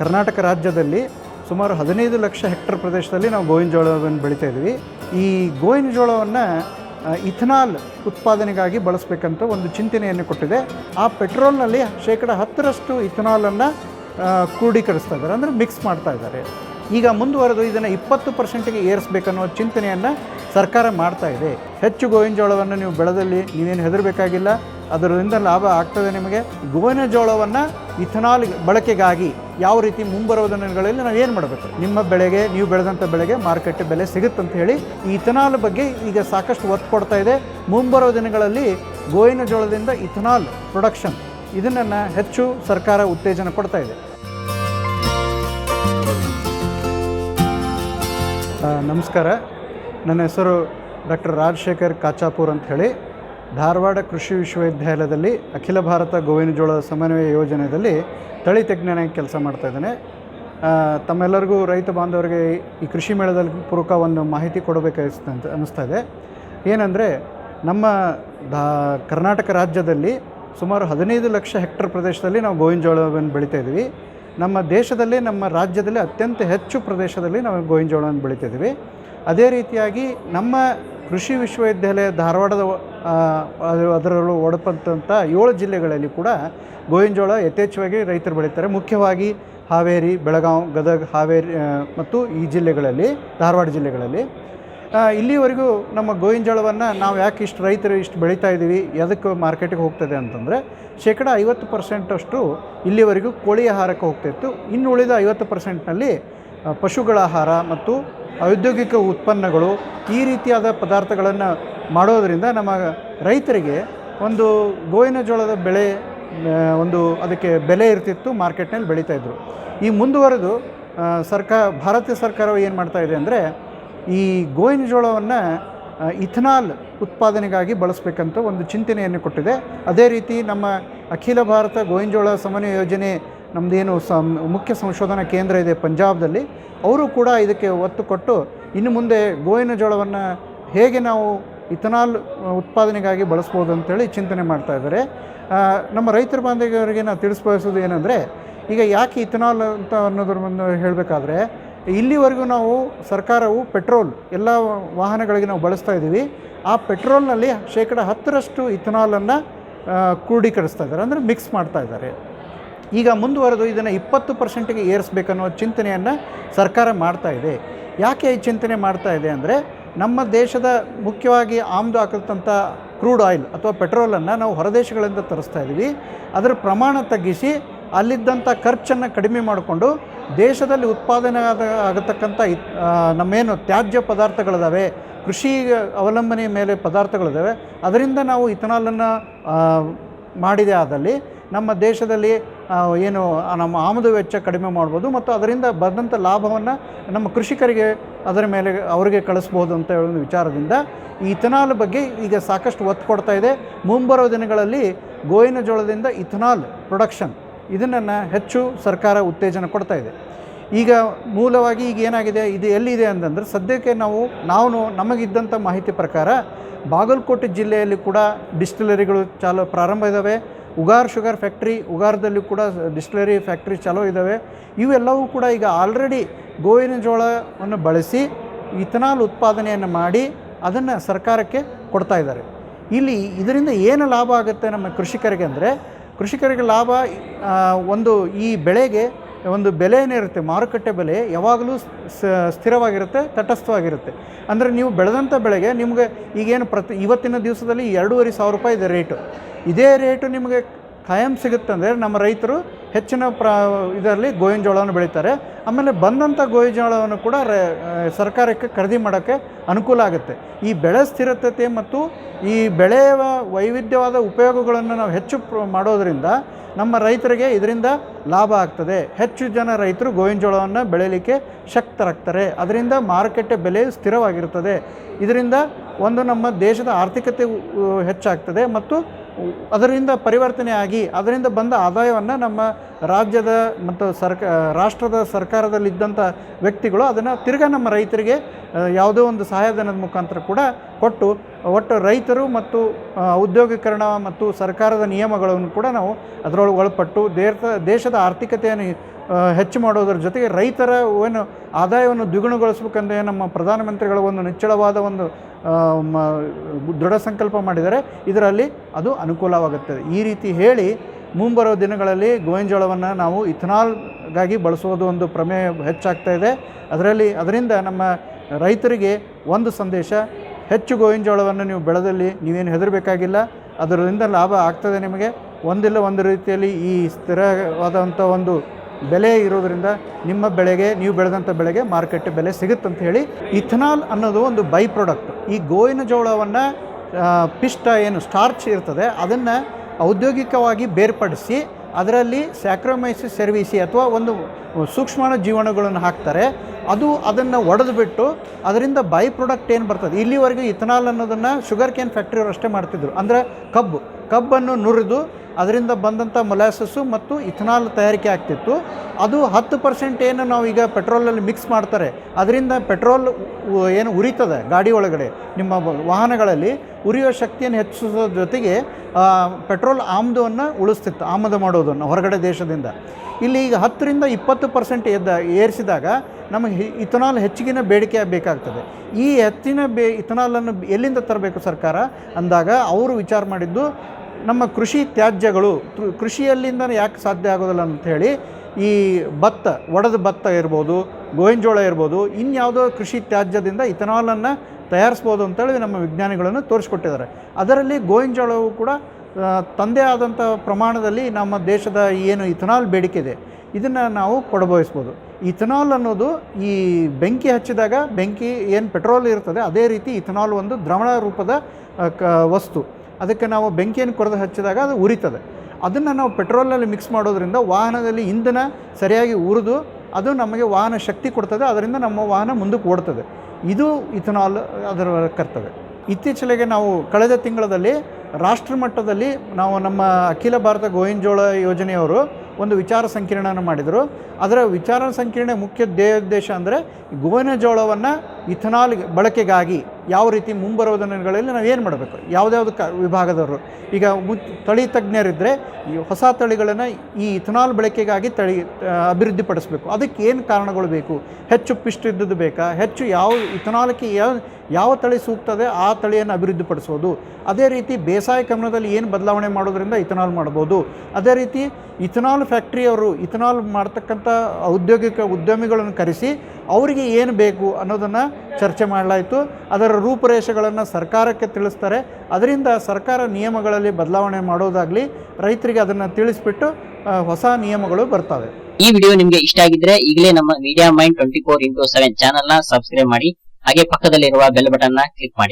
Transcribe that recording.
ಕರ್ನಾಟಕ ರಾಜ್ಯದಲ್ಲಿ ಸುಮಾರು ಹದಿನೈದು ಲಕ್ಷ ಹೆಕ್ಟರ್ ಪ್ರದೇಶದಲ್ಲಿ ನಾವು ಗೋವಿನ ಜೋಳವನ್ನು ಬೆಳೀತಾ ಇದ್ದೀವಿ. ಈ ಗೋವಿನ ಜೋಳವನ್ನು ಇಥನಾಲ್ ಉತ್ಪಾದನೆಗಾಗಿ ಬಳಸಬೇಕಂತ ಒಂದು ಚಿಂತನೆಯನ್ನು ಕೊಟ್ಟಿದೆ. ಆ ಪೆಟ್ರೋಲ್ನಲ್ಲಿ ಶೇಕಡ ಹತ್ತರಷ್ಟು ಇಥನಾಲನ್ನು ಕ್ರೋಢೀಕರಿಸ್ತಾ ಇದ್ದಾರೆ, ಅಂದರೆ ಮಿಕ್ಸ್ ಮಾಡ್ತಾ ಇದ್ದಾರೆ. ಈಗ ಮುಂದುವರೆದು ಇದನ್ನು ಇಪ್ಪತ್ತು ಪರ್ಸೆಂಟಿಗೆ ಏರಿಸಬೇಕನ್ನೋ ಚಿಂತನೆಯನ್ನು ಸರ್ಕಾರ ಮಾಡ್ತಾ ಇದೆ. ಹೆಚ್ಚು ಗೋವಿನ ಜೋಳವನ್ನು ನೀವು ಬೆಳೆದಲ್ಲಿ ನೀವೇನು ಹೆದರಬೇಕಾಗಿಲ್ಲ. ಅದರಿಂದ ಲಾಭ ಆಗ್ತದೆ ನಿಮಗೆ. ಗೋವಿನ ಜೋಳವನ್ನು ಇಥನಾಲ್ ಬಳಕೆಗಾಗಿ ಯಾವ ರೀತಿ ಮುಂಬರುವ ದಿನಗಳಲ್ಲಿ ನಾವು ಏನು ಮಾಡಬೇಕು? ನಿಮ್ಮ ಬೆಳೆಗೆ, ನೀವು ಬೆಳೆದಂಥ ಬೆಳೆಗೆ ಮಾರುಕಟ್ಟೆ ಬೆಲೆ ಸಿಗುತ್ತಂತ ಹೇಳಿ ಈ ಇಥನಾಲ್ ಬಗ್ಗೆ ಈಗ ಸಾಕಷ್ಟು ಒತ್ತು ಕೊಡ್ತಾ ಇದೆ. ಮುಂಬರುವ ದಿನಗಳಲ್ಲಿ ಗೋವಿನ ಜೋಳದಿಂದ ಇಥನಾಲ್ ಪ್ರೊಡಕ್ಷನ್ ಇದನ್ನು ಹೆಚ್ಚು ಸರ್ಕಾರ ಉತ್ತೇಜನ ಕೊಡ್ತಾ ಇದೆ. ನಮಸ್ಕಾರ. ನನ್ನ ಹೆಸರು ಡಾಕ್ಟರ್ ರಾಜಶೇಖರ್ ಕಾಚಾಪುರ್ ಅಂತ ಹೇಳಿ. ಧಾರವಾಡ ಕೃಷಿ ವಿಶ್ವವಿದ್ಯಾಲಯದಲ್ಲಿ ಅಖಿಲ ಭಾರತ ಗೋವಿನ ಜೋಳ ಸಮನ್ವಯ ಯೋಜನೆಯಲ್ಲಿ ತಳಿ ತಜ್ಞನಾಗಿ ಕೆಲಸ ಮಾಡ್ತಾ ಇದ್ದೇನೆ. ತಮ್ಮೆಲ್ಲರಿಗೂ ರೈತ ಬಾಂಧವರಿಗೆ ಈ ಕೃಷಿ ಮೇಳದಲ್ಲಿ ಪೂರಕ ಒಂದು ಮಾಹಿತಿ ಕೊಡಬೇಕಾಗಿಸ್ತ ಅಂತ ಅನ್ನಿಸ್ತಾ ಇದೆ. ಏನಂದರೆ, ನಮ್ಮ ದಾ, ಕರ್ನಾಟಕ ರಾಜ್ಯದಲ್ಲಿ ಸುಮಾರು ಹದಿನೈದು ಲಕ್ಷ ಹೆಕ್ಟರ್ ಪ್ರದೇಶದಲ್ಲಿ ನಾವು ಗೋವಿನ ಜೋಳವನ್ನು ಬೆಳೀತಾ ನಮ್ಮ ದೇಶದಲ್ಲಿ, ನಮ್ಮ ರಾಜ್ಯದಲ್ಲಿ ಅತ್ಯಂತ ಹೆಚ್ಚು ಪ್ರದೇಶದಲ್ಲಿ ನಾವು ಗೋವಿನ ಜೋಳವನ್ನು ಬೆಳೀತಿದ್ದೀವಿ ಅದೇ ರೀತಿಯಾಗಿ ನಮ್ಮ ಕೃಷಿ ವಿಶ್ವವಿದ್ಯಾಲಯ ಧಾರವಾಡದ ಅದರಲ್ಲೂ ಒಡಪಂತಂಥ ಏಳು ಜಿಲ್ಲೆಗಳಲ್ಲಿ ಕೂಡ ಗೋವಿನ ಜೋಳ ಯಥೇಚ್ಛವಾಗಿ ರೈತರು ಬೆಳೀತಾರೆ. ಮುಖ್ಯವಾಗಿ ಹಾವೇರಿ ಬೆಳಗಾವಿ ಗದಗ, ಹಾವೇರಿ ಮತ್ತು ಈ ಜಿಲ್ಲೆಗಳಲ್ಲಿ, ಧಾರವಾಡ ಜಿಲ್ಲೆಗಳಲ್ಲಿ. ಇಲ್ಲಿವರೆಗೂ ನಮ್ಮ ಗೋವಿನ ಜೋಳವನ್ನು ನಾವು ಯಾಕೆ ಇಷ್ಟು ರೈತರು ಇಷ್ಟು ಬೆಳೀತಾ ಇದ್ದೀವಿ, ಎದಕ್ಕೆ ಮಾರ್ಕೆಟಿಗೆ ಹೋಗ್ತದೆ ಅಂತಂದರೆ, ಶೇಕಡ ಐವತ್ತು ಪರ್ಸೆಂಟಷ್ಟು ಇಲ್ಲಿವರೆಗೂ ಕೋಳಿ ಆಹಾರಕ್ಕೆ ಹೋಗ್ತಾಯಿತ್ತು ಇನ್ನು ಉಳಿದ ಐವತ್ತು ಪರ್ಸೆಂಟ್ನಲ್ಲಿ ಪಶುಗಳ ಆಹಾರ ಮತ್ತು ಔದ್ಯೋಗಿಕ ಉತ್ಪನ್ನಗಳು ಈ ರೀತಿಯಾದ ಪದಾರ್ಥಗಳನ್ನು ಮಾಡೋದರಿಂದ ನಮ್ಮ ರೈತರಿಗೆ ಒಂದು ಗೋವಿನ ಜೋಳದ ಬೆಳೆ ಒಂದು ಅದಕ್ಕೆ ಬೆಲೆ ಇರ್ತಿತ್ತು, ಮಾರ್ಕೆಟ್ನಲ್ಲಿ ಬೆಳೀತಾಯಿದ್ರು ಈ ಮುಂದುವರೆದು ಸರ್ಕಾರ ಭಾರತ ಸರ್ಕಾರವು ಏನು ಮಾಡ್ತಾ ಇದೆ ಅಂದರೆ, ಈ ಗೋವಿನ ಜೋಳವನ್ನು ಇಥನಾಲ್ ಉತ್ಪಾದನೆಗಾಗಿ ಬಳಸಬೇಕಂತ ಒಂದು ಚಿಂತನೆಯನ್ನು ಕೊಟ್ಟಿದೆ. ಅದೇ ರೀತಿ ನಮ್ಮ ಅಖಿಲ ಭಾರತ ಗೋವಿನ ಜೋಳ ಸಮನ್ವಯ ಯೋಜನೆ ನಮ್ಮದೇನು ಸಂ, ಮುಖ್ಯ ಸಂಶೋಧನಾ ಕೇಂದ್ರ ಇದೆ ಪಂಜಾಬ್ದಲ್ಲಿ, ಅವರು ಕೂಡ ಇದಕ್ಕೆ ಒತ್ತು ಕೊಟ್ಟು ಇನ್ನು ಮುಂದೆ ಗೋವಿನ ಜೋಳವನ್ನು ಹೇಗೆ ನಾವು ಇಥನಾಲ್ ಉತ್ಪಾದನೆಗಾಗಿ ಬಳಸ್ಬೋದು ಅಂತೇಳಿ ಚಿಂತನೆ ಮಾಡ್ತಾ ಇದ್ದಾರೆ. ನಮ್ಮ ರೈತರ ಬಾಂಧವರಿಗೆ ನಾವು ತಿಳಿಸ್ಬಯಸೋದು ಏನಂದರೆ, ಈಗ ಯಾಕೆ ಇಥನಾಲ್ ಅಂತ ಅನ್ನೋದ್ರ ಒಂದು ಹೇಳಬೇಕಾದ್ರೆ, ಇಲ್ಲಿವರೆಗೂ ನಾವು ಸರ್ಕಾರವು ಪೆಟ್ರೋಲ್ ಎಲ್ಲ ವಾಹನಗಳಿಗೆ ನಾವು ಬಳಸ್ತಾ ಇದ್ದೀವಿ. ಆ ಪೆಟ್ರೋಲ್ನಲ್ಲಿ ಶೇಕಡ ಹತ್ತರಷ್ಟು ಇಥನಾಲನ್ನು ಕ್ರೋಢೀಕರಿಸ್ತಾ ಇದ್ದಾರೆ, ಅಂದರೆ ಮಿಕ್ಸ್ ಮಾಡ್ತಾ ಇದ್ದಾರೆ. ಈಗ ಮುಂದುವರೆದು ಇದನ್ನು ಇಪ್ಪತ್ತು ಪರ್ಸೆಂಟಿಗೆ ಏರಿಸಬೇಕನ್ನೋ ಚಿಂತನೆಯನ್ನು ಸರ್ಕಾರ ಮಾಡ್ತಾ ಇದೆ. ಯಾಕೆ ಈ ಚಿಂತನೆ ಮಾಡ್ತಾ ಇದೆ ಅಂದರೆ ನಮ್ಮ ದೇಶದ ಮುಖ್ಯವಾಗಿ ಆಮದು ಹಾಕಿರ್ತಂಥ ಕ್ರೂಡ್ ಆಯಿಲ್ ಅಥವಾ ಪೆಟ್ರೋಲನ್ನು ನಾವು ಹೊರದೇಶಗಳಿಂದ ತರಿಸ್ತಾ ಇದ್ದೀವಿ. ಅದರ ಪ್ರಮಾಣ ತಗ್ಗಿಸಿ ಅಲ್ಲಿದ್ದಂಥ ಖರ್ಚನ್ನು ಕಡಿಮೆ ಮಾಡಿಕೊಂಡು ದೇಶದಲ್ಲಿ ಉತ್ಪಾದನೆ ಆದ ಆಗತಕ್ಕಂಥ ನಮ್ಮೇನು ತ್ಯಾಜ್ಯ ಪದಾರ್ಥಗಳಿದಾವೆ, ಕೃಷಿ ಅವಲಂಬನೆ ಮೇಲೆ ಪದಾರ್ಥಗಳಿದ್ದಾವೆ ಅದರಿಂದ ನಾವು ಇಥನಾಲನ್ನು ಮಾಡಿದೆ ಆದಲ್ಲಿ ನಮ್ಮ ದೇಶದಲ್ಲಿ ಏನು ನಮ್ಮ ಆಮದು ವೆಚ್ಚ ಕಡಿಮೆ ಮಾಡ್ಬೋದು ಮತ್ತು ಅದರಿಂದ ಬಂದಂಥ ಲಾಭವನ್ನು ನಮ್ಮ ಕೃಷಿಕರಿಗೆ ಅದರ ಮೇಲೆ ಅವರಿಗೆ ಕಳಿಸ್ಬೋದು ಅಂತ ಹೇಳೋ ವಿಚಾರದಿಂದ ಇಥನಾಲ್ ಬಗ್ಗೆ ಈಗ ಸಾಕಷ್ಟು ಒತ್ತು ಕೊಡ್ತಾ ಇದೆ. ಮುಂಬರುವ ದಿನಗಳಲ್ಲಿ ಗೋವಿನ ಜೋಳದಿಂದ ಇಥನಾಲ್ ಪ್ರೊಡಕ್ಷನ್ ಇದನ್ನು ಹೆಚ್ಚು ಸರ್ಕಾರ ಉತ್ತೇಜನ ಕೊಡ್ತಾ ಇದೆ. ಈಗ ಮೂಲವಾಗಿ ಈಗ ಏನಾಗಿದೆ, ಇದು ಎಲ್ಲಿದೆ ಅಂತಂದರೆ ಸದ್ಯಕ್ಕೆ ನಾವು ನಾವು ನಮಗಿದ್ದಂಥ ಮಾಹಿತಿ ಪ್ರಕಾರ ಬಾಗಲಕೋಟೆ ಜಿಲ್ಲೆಯಲ್ಲಿ ಕೂಡ ಡಿಸ್ಟಿಲರಿಗಳು ಚಾಲು ಪ್ರಾರಂಭ ಇದ್ದಾವೆ. ಉಗಾರ್ ಶುಗರ್ ಫ್ಯಾಕ್ಟ್ರಿ, ಉಗಾರದಲ್ಲಿ ಕೂಡ ಡಿಸ್ಟ್ಲರಿ ಫ್ಯಾಕ್ಟ್ರಿ ಚಲೋ ಇದ್ದಾವೆ ಇವೆಲ್ಲವೂ ಕೂಡ ಈಗ ಆಲ್ರೆಡಿ ಗೋವಿನ ಜೋಳವನ್ನು ಬಳಸಿ ಇಥನಾಲ್ ಉತ್ಪಾದನೆಯನ್ನು ಮಾಡಿ ಅದನ್ನು ಸರ್ಕಾರಕ್ಕೆ ಕೊಡ್ತಾ ಇದ್ದಾರೆ. ಇಲ್ಲಿ ಇದರಿಂದ ಏನು ಲಾಭ ಆಗುತ್ತೆ ನಮ್ಮ ಕೃಷಿಕರಿಗೆ ಅಂದರೆ, ಕೃಷಿಕರಿಗೆ ಲಾಭ ಒಂದು ಈ ಬೆಳೆಗೆ ಒಂದು ಬೆಲೆ ಏನಿರುತ್ತೆ ಮಾರುಕಟ್ಟೆ ಬೆಲೆ ಯಾವಾಗಲೂ ಸ್ಥಿರವಾಗಿರುತ್ತೆ, ತಟಸ್ಥವಾಗಿರುತ್ತೆ. ಅಂದರೆ ನೀವು ಬೆಳೆದಂಥ ಬೆಳೆಗೆ ನಿಮಗೆ ಈಗೇನು ಪ್ರತಿ, ಇವತ್ತಿನ ದಿವಸದಲ್ಲಿ ಎರಡೂವರೆ ಸಾವಿರ ರೂಪಾಯಿ ಇದೆ ರೇಟು. ಇದೇ ರೇಟು ನಿಮಗೆ ಖಾಯಂ ಸಿಗುತ್ತಂದರೆ ನಮ್ಮ ರೈತರು ಹೆಚ್ಚಿನ ಪ್ರ ಇದರಲ್ಲಿ ಗೋವಿನ ಜೋಳವನ್ನು ಬೆಳೀತಾರೆ. ಆಮೇಲೆ ಬಂದಂಥ ಗೋವಿನ ಜೋಳವನ್ನು ಕೂಡ ಸರ್ಕಾರಕ್ಕೆ ಖರೀದಿ ಮಾಡೋಕ್ಕೆ ಅನುಕೂಲ ಆಗುತ್ತೆ. ಈ ಬೆಳೆ ಸ್ಥಿರತೆ ಮತ್ತು ಈ ಬೆಳೆಯ ವೈವಿಧ್ಯವಾದ ಉಪಯೋಗಗಳನ್ನು ನಾವು ಹೆಚ್ಚು ಮಾಡೋದರಿಂದ ನಮ್ಮ ರೈತರಿಗೆ ಇದರಿಂದ ಲಾಭ ಆಗ್ತದೆ. ಹೆಚ್ಚು ಜನ ರೈತರು ಗೋವಿನ ಜೋಳವನ್ನು ಬೆಳೀಲಿಕ್ಕೆ ಶಕ್ತರಾಗ್ತಾರೆ. ಅದರಿಂದ ಮಾರುಕಟ್ಟೆ ಬೆಲೆ ಸ್ಥಿರವಾಗಿರ್ತದೆ ಇದರಿಂದ ಒಂದು ನಮ್ಮ ದೇಶದ ಆರ್ಥಿಕತೆ ಹೆಚ್ಚಾಗ್ತದೆ ಮತ್ತು ಅದರಿಂದ ಪರಿವರ್ತನೆ ಆಗಿ ಅದರಿಂದ ಬಂದ ಆದಾಯವನ್ನು ನಮ್ಮ ರಾಜ್ಯದ ಮತ್ತು ಸರ್ಕ, ರಾಷ್ಟ್ರದ ಸರ್ಕಾರದಲ್ಲಿದ್ದಂಥ ವ್ಯಕ್ತಿಗಳು ಅದನ್ನು ತಿರ್ಗಾ ನಮ್ಮ ರೈತರಿಗೆ ಯಾವುದೋ ಒಂದು ಸಹಾಯಧನದ ಮುಖಾಂತರ ಕೂಡ ಕೊಟ್ಟು, ಒಟ್ಟು ರೈತರು ಮತ್ತು ಉದ್ಯೋಗೀಕರಣ ಮತ್ತು ಸರ್ಕಾರದ ನಿಯಮಗಳನ್ನು ಕೂಡ ನಾವು ಅದರೊಳಗೆ ಒಳಪಟ್ಟು ದೇಶ ದೇಶದ ಆರ್ಥಿಕತೆಯನ್ನು ಹೆಚ್ಚು ಮಾಡೋದ್ರ ಜೊತೆಗೆ ರೈತರ ಏನು ಆದಾಯವನ್ನು ದ್ವಿಗುಣಗೊಳಿಸ್ಬೇಕಂದ್ರೆ ನಮ್ಮ ಪ್ರಧಾನಮಂತ್ರಿಗಳ ಒಂದು ನಿಚ್ಚಳವಾದ ಒಂದು ದೃಢ ಸಂಕಲ್ಪ ಮಾಡಿದರೆ ಇದರಲ್ಲಿ ಅದು ಅನುಕೂಲವಾಗುತ್ತದೆ. ಈ ರೀತಿ ಹೇಳಿ ಮುಂಬರುವ ದಿನಗಳಲ್ಲಿ ಗೋವಿನ ಜೋಳವನ್ನು ನಾವು ಇಥನಾಲ್ಗಾಗಿ ಬಳಸೋದು ಒಂದು ಪ್ರಮೇಯ ಹೆಚ್ಚಾಗ್ತಾ ಇದೆ. ಅದರಲ್ಲಿ, ಅದರಿಂದ ನಮ್ಮ ರೈತರಿಗೆ ಒಂದು ಸಂದೇಶ, ಹೆಚ್ಚು ಗೋವಿನ ಜೋಳವನ್ನು ನೀವು ಬೆಳೆದಲ್ಲಿ ನೀವೇನು ಹೆದರಬೇಕಾಗಿಲ್ಲ. ಅದರಿಂದ ಲಾಭ ಆಗ್ತದೆ ನಿಮಗೆ. ಒಂದಿಲ್ಲ ಒಂದು ರೀತಿಯಲ್ಲಿ ಈ ಸ್ಥಿರವಾದಂಥ ಒಂದು ಬೆಲೆ ಇರೋದರಿಂದ ನಿಮ್ಮ ಬೆಳೆಗೆ, ನೀವು ಬೆಳೆದಂಥ ಬೆಳೆಗೆ ಮಾರುಕಟ್ಟೆ ಬೆಲೆ ಸಿಗುತ್ತೆ ಅಂತ ಹೇಳಿ ಇಥನಾಲ್ ಅನ್ನೋದು ಒಂದು ಬೈ ಪ್ರಾಡಕ್ಟ್ ಈ ಗೋವಿನ ಜೋಳವನ್ನು ಪಿಷ್ಟ ಏನು, ಸ್ಟಾರ್ಚ್ ಇರ್ತದೆ, ಅದನ್ನು ಔದ್ಯೋಗಿಕವಾಗಿ ಬೇರ್ಪಡಿಸಿ ಅದರಲ್ಲಿ ಸ್ಯಾಕ್ರೋಮೈಸಿಸ್ ಸರ್ವಿಸಿ ಅಥವಾ ಒಂದು ಸೂಕ್ಷ್ಮಾಣು ಜೀವಾಣುಗಳನ್ನು ಹಾಕ್ತಾರೆ. ಅದು ಅದನ್ನು ಒಡೆದು ಬಿಟ್ಟು ಅದರಿಂದ ಬೈ ಪ್ರಾಡಕ್ಟ್ ಏನು ಬರ್ತದೆ? ಇಲ್ಲಿವರೆಗೂ ಇಥನಾಲ್ ಅನ್ನೋದನ್ನು ಶುಗರ್ ಕೇನ್ ಫ್ಯಾಕ್ಟ್ರಿಯವರು ಅಷ್ಟೇ ಮಾಡ್ತಿದ್ರು. ಅಂದರೆ ಕಬ್ಬು, ಕಬ್ಬನ್ನು ನುರಿದು ಅದರಿಂದ ಬಂದಂಥ ಮೊಲಾಸಸ್ಸು ಮತ್ತು ಇಥನಾಲ್ ತಯಾರಿಕೆ ಆಗ್ತಿತ್ತು. ಅದು ಹತ್ತು ಪರ್ಸೆಂಟ್ ಏನು ನಾವು ಈಗ ಪೆಟ್ರೋಲಲ್ಲಿ ಮಿಕ್ಸ್ ಮಾಡ್ತಾರೆ. ಅದರಿಂದ ಪೆಟ್ರೋಲ್ ಏನು ಉರಿತದೆ ಗಾಡಿ ಒಳಗಡೆ, ನಿಮ್ಮ ವಾಹನಗಳಲ್ಲಿ ಉರಿಯೋ ಶಕ್ತಿಯನ್ನು ಹೆಚ್ಚಿಸೋದ್ರ ಜೊತೆಗೆ ಪೆಟ್ರೋಲ್ ಆಮದವನ್ನು ಉಳಿಸ್ತಿತ್ತು, ಆಮದು ಮಾಡೋದನ್ನು ಹೊರಗಡೆ ದೇಶದಿಂದ. ಇಲ್ಲಿ ಈಗ ಹತ್ತರಿಂದ ಇಪ್ಪತ್ತು ಪರ್ಸೆಂಟ್ ಎದ್ದ, ಏರಿಸಿದಾಗ ನಮಗೆ ಇಥನಾಲ್ ಹೆಚ್ಚಿಗಿನ ಬೇಡಿಕೆ ಬೇಕಾಗ್ತದೆ. ಈ ಹೆಚ್ಚಿನ ಬೇ, ಇಥನಾಲನ್ನು ಎಲ್ಲಿಂದ ತರಬೇಕು ಸರ್ಕಾರ? ಅಂದಾಗ ಅವರು ವಿಚಾರ ಮಾಡಿದ್ದು ನಮ್ಮ ಕೃಷಿ ತ್ಯಾಜ್ಯಗಳು ಕೃಷಿಯಲ್ಲಿಂದ ಯಾಕೆ ಸಾಧ್ಯ ಆಗೋದಿಲ್ಲ ಅಂಥೇಳಿ ಈ ಭತ್ತ, ಒಡೆದ ಭತ್ತ ಇರ್ಬೋದು ಗೋವಿನ ಜೋಳ ಇರ್ಬೋದು, ಇನ್ಯಾವುದೋ ಕೃಷಿ ತ್ಯಾಜ್ಯದಿಂದ ಇಥನಾಲನ್ನು ತಯಾರಿಸ್ಬೋದು ಅಂತೇಳಿ ನಮ್ಮ ವಿಜ್ಞಾನಿಗಳನ್ನು ತೋರಿಸ್ಕೊಟ್ಟಿದ್ದಾರೆ. ಅದರಲ್ಲಿ ಗೋವಿನ ಜೋಳವು ಕೂಡ ತಂದೆ ಆದಂಥ ಪ್ರಮಾಣದಲ್ಲಿ ನಮ್ಮ ದೇಶದ ಏನು ಇಥನಾಲ್ ಬೇಡಿಕೆ ಇದೆ, ಇದನ್ನು ನಾವು ಕೊಡಬಯಸ್ಬೋದು. ಇಥನಾಲ್ ಅನ್ನೋದು ಈ ಬೆಂಕಿ ಹಚ್ಚಿದಾಗ, ಬೆಂಕಿ ಏನು ಪೆಟ್ರೋಲ್ ಇರ್ತದೆ, ಅದೇ ರೀತಿ ಇಥನಾಲ್ ಒಂದು ದ್ರವಣ ರೂಪದ ಕ, ವಸ್ತು. ಅದಕ್ಕೆ ನಾವು ಬೆಂಕಿಯನ್ನು ಕೊರೆದು ಹಚ್ಚಿದಾಗ ಅದು ಉರಿತದೆ. ಅದನ್ನು ನಾವು ಪೆಟ್ರೋಲಲ್ಲಿ ಮಿಕ್ಸ್ ಮಾಡೋದ್ರಿಂದ ವಾಹನದಲ್ಲಿ ಇಂಧನ ಸರಿಯಾಗಿ ಉರಿದು ಅದು ನಮಗೆ ವಾಹನ ಶಕ್ತಿ ಕೊಡ್ತದೆ, ಅದರಿಂದ ನಮ್ಮ ವಾಹನ ಮುಂದಕ್ಕೆ ಓಡ್ತದೆ. ಇದು ಇಥನಾಲ್ ಅದರ ಕರ್ತವ್ಯ. ಇತ್ತೀಚೆಗೆ ನಾವು ಕಳೆದ ತಿಂಗಳಲ್ಲಿ ರಾಷ್ಟ್ರ ಮಟ್ಟದಲ್ಲಿ ನಾವು ನಮ್ಮ ಅಖಿಲ ಭಾರತ ಗೋವಿನ ಜೋಳ ಯೋಜನೆಯವರು ಒಂದು ವಿಚಾರ ಸಂಕಿರಣನ ಮಾಡಿದರು. ಅದರ ವಿಚಾರ ಸಂಕಿರಣ ಮುಖ್ಯ ಧ್ಯೇಯೋದ್ದೇಶ ಅಂದರೆ ಗೋವಿನ ಜೋಳವನ್ನು ಇಥನಾಲ್ ಬಳಕೆಗಾಗಿ ಯಾವ ರೀತಿ ಮುಂಬರುವ ದಿನಗಳಲ್ಲಿ ನಾವು ಏನು ಮಾಡಬೇಕು? ಯಾವುದ್ಯಾವುದು ಕ, ವಿಭಾಗದವರು? ಈಗ ತಳಿ ತಜ್ಞರಿದ್ದರೆ ಈ ಹೊಸ ತಳಿಗಳನ್ನು ಈ ಇಥನಾಲ್ ಬಳಕೆಗಾಗಿ ತಳಿ ಅಭಿವೃದ್ಧಿಪಡಿಸಬೇಕು. ಅದಕ್ಕೆ ಏನು ಕಾರಣಗಳು ಬೇಕು? ಹೆಚ್ಚು ಪಿಷ್ಟ ಇದ್ದದ್ದು ಬೇಕಾ? ಹೆಚ್ಚು ಯಾವ ಇಥನಾಲ್ಗೆ ಯಾವ ಯಾವ ತಳಿ ಸೂಕ್ತದೆ ಆ ತಳಿಯನ್ನು ಅಭಿವೃದ್ಧಿಪಡಿಸೋದು? ಅದೇ ರೀತಿ ಬೇಸಾಯ ಕ್ರಮದಲ್ಲಿ ಏನು ಬದಲಾವಣೆ ಮಾಡೋದ್ರಿಂದ ಇಥನಾಲ್ ಮಾಡ್ಬೋದು? ಅದೇ ರೀತಿ ಇಥನಾಲ್ ಫ್ಯಾಕ್ಟ್ರಿಯವರು ಇಥನಾಲ್ ಮಾಡ್ತಕ್ಕಂಥ ಔದ್ಯೋಗಿಕ ಉದ್ಯಮಿಗಳನ್ನು ಕರೆಸಿ ಅವರಿಗೆ ಏನು ಬೇಕು ಅನ್ನೋದನ್ನು ಚರ್ಚೆ ಮಾಡಲಾಯಿತು. ಅದರ ರೂಪುರೇಷೆಗಳನ್ನು ಸರ್ಕಾರಕ್ಕೆ ತಿಳಿಸ್ತಾರೆ. ಅದರಿಂದ ಸರ್ಕಾರ ನಿಯಮಗಳಲ್ಲಿ ಬದಲಾವಣೆ ಮಾಡೋದಾಗಲಿ ರೈತರಿಗೆ ಅದನ್ನು ತಿಳಿಸ್ಬಿಟ್ಟು ಹೊಸ ನಿಯಮಗಳು ಬರ್ತವೆ. ಈ ವಿಡಿಯೋ ನಿಮಗೆ ಇಷ್ಟ ಆಗಿದ್ರೆ ಈಗಲೇ ನಮ್ಮ media mind twenty four into seven ಚಾನಲ್ನ ಸಬ್ಸ್ಕ್ರೈಬ್ ಮಾಡಿ. ಹಾಗೆ ಪಕ್ಕದಲ್ಲಿರುವ ಬೆಲ್ ಬಟನ್ನ ಕ್ಲಿಕ್ ಮಾಡಿ.